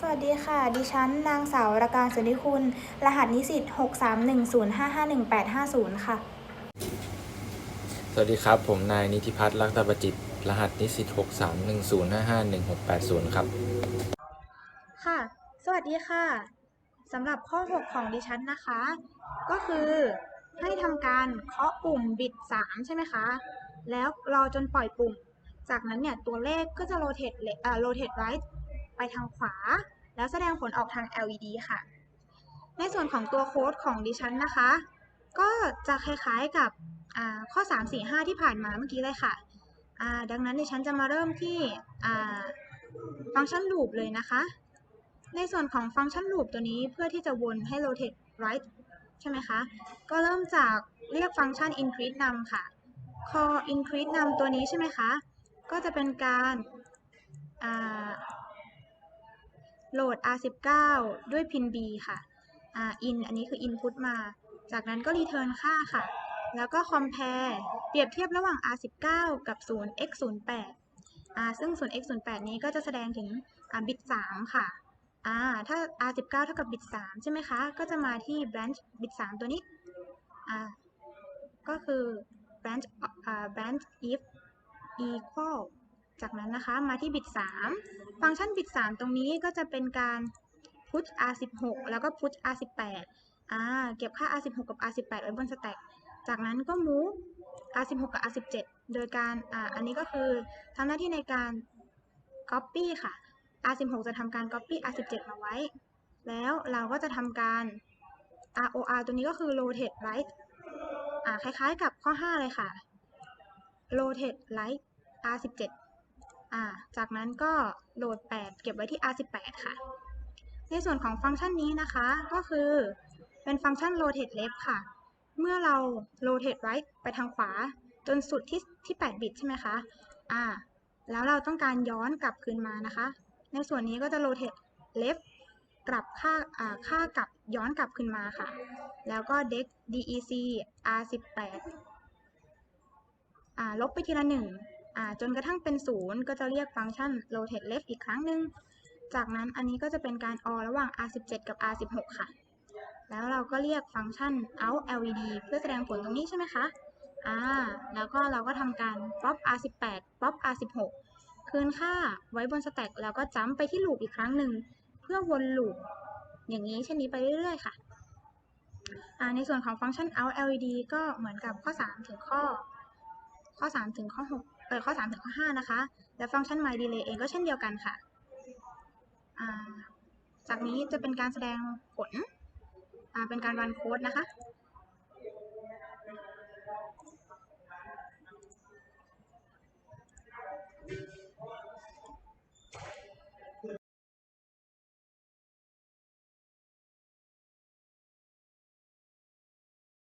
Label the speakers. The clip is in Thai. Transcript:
Speaker 1: สวัสดีค่ะ ดิฉันนางสาวรการสุนิคุณ รหัสนิสิต631055180 ค่ะ
Speaker 2: สวัสดีครับ ผมนายนิติพัฒน์ลักษณประจิต รหัสนิสิต6 3 1 0 5 5 1 6 8 0 ครับ
Speaker 1: ค่ะ สวัสดีค่ะ สำหรับข้อ 6 ของดิฉันนะคะ ก็คือให้ทำการเคาะปุ่มบิด 3 ใช่ไหมคะ แล้วรอจนปล่อยปุ่ม จากนั้นเนี่ยตัวเลขก็จะ rotate le- เอ่อ rotate right ไปทางขวา แล้วแสดงผลออกทาง LED ค่ะ ในส่วนของตัวโค้ดของดิฉันนะคะ ก็จะคล้ายๆกับอ่าข้อ 3 4 5 ที่ผ่านมาเมื่อกี้เลยค่ะ ดังนั้นดิฉันจะมาเริ่มที่ฟังก์ชัน loop เลยนะคะ ในส่วนของฟังก์ชัน loop ตัวนี้เพื่อที่จะวนให้ rotate right ใช่ไหมคะ ก็เริ่มจากเรียกฟังก์ชัน increase num ค่ะพอ increase num ตัวนี้ใช่ไหมคะ ก็จะเป็นการ โหลด R19 ด้วย pin B ค่ะอ่า in อันนี้คือ input มา จากนั้นก็ return ค่าค่ะ แล้วก็ compare เปรียบเทียบระหว่าง R19 กับ 0x08 อ่าซึ่ง 0x08 นี้ก็จะแสดงถึงอ่าบิต 3 ค่ะอ่าถ้า R19 เท่ากับบิต 3 ใช่ไหมคะ ก็จะมาที่ branch บิต 3 ตัวนี้อ่าก็คือ branch อ่า branch if equal จากนั้นนะคะมาที่บิต 3 ฟังก์ชันบิต 3 ตรงนี้ก็จะเป็นการ push R16 แล้วก็ push R18 อ่าเก็บค่า R16 กับ R18 ไว้บนสแต็กจากนั้นก็ move R16 กับ R17 โดยการอ่าอันนี้ก็คือทำหน้าที่ในการ copy ค่ะ R16 จะทำการ copy R17 มาไว้ แล้วเราก็จะทำการ ROR ตัวนี้ก็คือ rotate right อ่าคล้ายๆกับข้อ 5 เลยค่ะ rotate right R17 อ่า จากนั้นก็โหลด 8 เก็บไว้ที่ R18 ค่ะ ในส่วนของฟังก์ชันนี้นะคะ ก็คือเป็นฟังก์ชัน rotate left ค่ะ เมื่อเรา rotate right ไปทางขวา จนสุดที่ที่ 8 บิตใช่ไหมคะ อ่า แล้วเราต้องการย้อนกลับคืนมานะคะ ในส่วนนี้ก็จะ rotate left กลับค่าอ่าค่ากลับย้อนกลับคืนมาค่ะ แล้วก็ dec dec r18 อ่าลบไปทีละหนึ่ง จนกระทั่งเป็นศูนย์ก็จะเรียกฟังก์ชัน rotate left อีกครั้งหนึ่ง จากนั้นอันนี้ก็จะเป็นการ or ระหว่าง r17 กับ r16 ค่ะ แล้วเราก็เรียกฟังก์ชัน out led เพื่อแสดงผลตรงนี้ใช่ไหมคะ อ่า แล้วก็เราก็ทำการ pop r18 pop r16 คืนค่าไว้บนสแต็กแล้วก็จัมไปที่ลูปอีกครั้งหนึ่ง เพื่อวนลูปอย่างนี้เช่นนี้ไปเรื่อยๆ ค่ะในส่วนของฟังก์ชัน out led ก็เหมือนกับข้อ 3 ถึงข้อ ข้อ 3 ถึงข้อ 6 ข้อ 3 ถึงข้อ 5 นะคะ และฟังก์ชัน my delay เองก็เช่นเดียวกันค่ะาจากนี้จะเป็นการแสดงผลเป็นการรันโค้ดนะคะ